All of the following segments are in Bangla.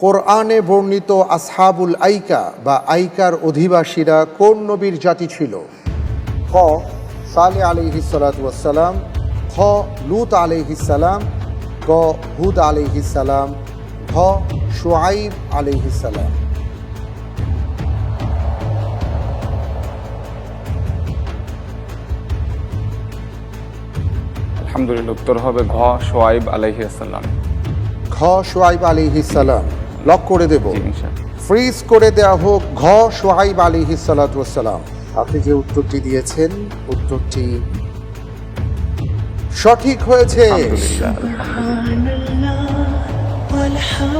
কোরআনে বর্ণিত আসহাবুল আইকা বা আইকার অধিবাসীরা কোন নবীর জাতি ছিল? খ সালে আলিহিসালাম খ লুত আলিহিসাল্লাম গ হুদ আলিহিসাল্লাম ঘ শুআইব আলিহিসাল্লাম আলহামদুলিল্লাহ উত্তর হবে ঘ সোয়াইব আলাইহি আসসালাম ঘ শুআইব আলিহিসাল্লাম লক করে দেব। ফ্রিজ করে দেওয়া হোক ঘ সোহাইব আলী হিসালাম আপনি যে উত্তরটি দিয়েছেন উত্তরটি সঠিক হয়েছে।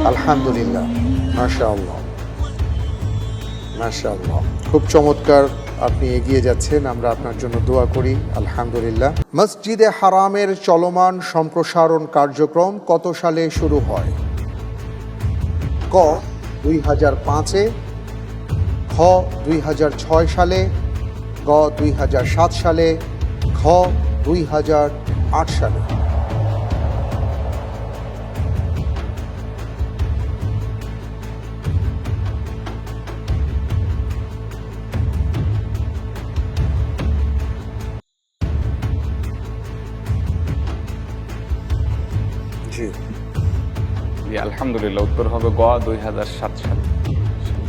আলহামদুলিল্লাহ আলহামদুলিল্লাহ। মাশা আল্লাহ মাশা আল্লাহ খুব চমৎকার আপনি এগিয়ে যাচ্ছেন আমরা আপনার জন্য দোয়া করি। আলহামদুলিল্লাহ। মসজিদে হারামের চলমান সম্প্রসারণ কার্যক্রম কত সালে শুরু হয়? ক দুই হাজার পাঁচে, খ দুই হাজার ছয় সালে, গ দুই হাজার সাত সালে খ দুই হাজার আট সালে। জি। জি আলহামদুলিল্লাহ উত্তর হবে গ দুই হাজার সাত সাল।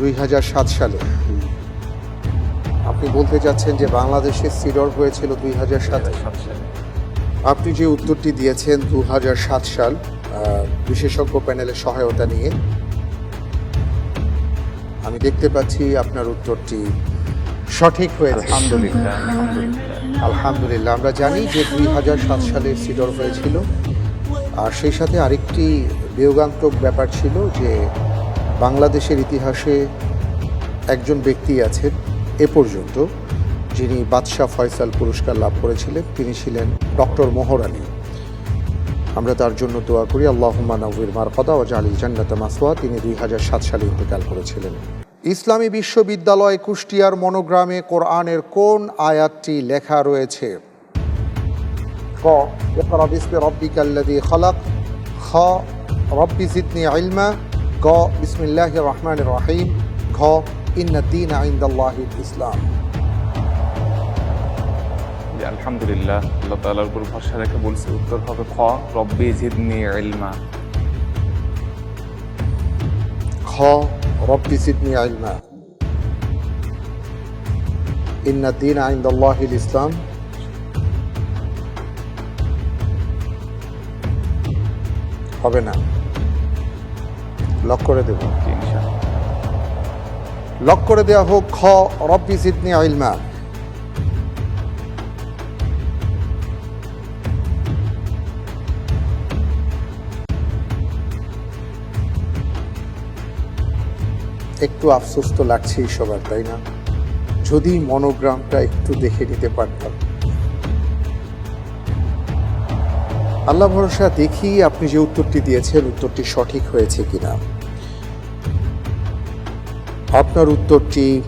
দুই হাজার সাত সালে। আপনি বলতে চাচ্ছেন যে বাংলাদেশে সিডর হয়েছিল দুই হাজার সাতে সালে? আপনি যে উত্তরটি দিয়েছেন দু হাজার সাত সাল বিশেষজ্ঞ প্যানেলের সহায়তা নিয়ে আমি দেখতে পাচ্ছি আপনার উত্তরটি সঠিক হয়েছে আলহামদুলিল্লাহ। আলহামদুলিল্লাহ আমরা জানি যে দুই হাজার সাত সালে সিডর হয়েছিল। আর সেই সাথে আরেকটি বিয়োগান্তক ব্যাপার ছিল যে বাংলাদেশের ইতিহাসে একজন ব্যক্তি আছেন এ পর্যন্ত যিনি বাদশাহ ফয়সাল পুরস্কার লাভ করেছিলেন। তিনি ছিলেন ডক্টর মোহর আলী। আমরা তার জন্য দোয়া করি আল্লাহ মানাউর মারফদা ও জালি জান্নাত মাসওয়া। তিনি দুই হাজার সাত সালে ইন্তেকাল করেছিলেন। ইসলামী বিশ্ববিদ্যালয় কুষ্টিয়ার মনোগ্রামে কোরআনের কোন আয়াতটি লেখা রয়েছে? ক, ইকরা বিসমি রাব্বিকাল্লাযী খালাক। খ خ رب زدني علما গ بسم الله الرحمن الرحيم ঘ إن الدين عند الله الإسلام জি আলহামদুলিল্লাহ আল্লাহ তাআলার উপর ভরসা রেখে বলছি উত্তর হবে খ রব্বি জিদনি ইলমা خ رب زدني علما إن الدين عند الله الإسلام হবে না লক করে দেব। লক করে দেওয়া হোক, খ, রব্বি জিদনি ইলমা একটু আফসোস তো লাগছেই সবার, তাই না? যদি মনোগ্রামটা একটু দেখে নিতে পারতাম। আল্লাহ ভরসা দেখি আপনি যে উত্তরটি দিয়েছেন, উত্তরটি সঠিক হয়েছে কিনা। আপনার উত্তরটি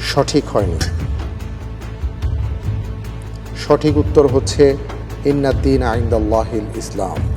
সঠিক হয়নি। সঠিক উত্তর হচ্ছে ইন্নাদ্দিন আইন্দাল্লাহিল ইসলাম।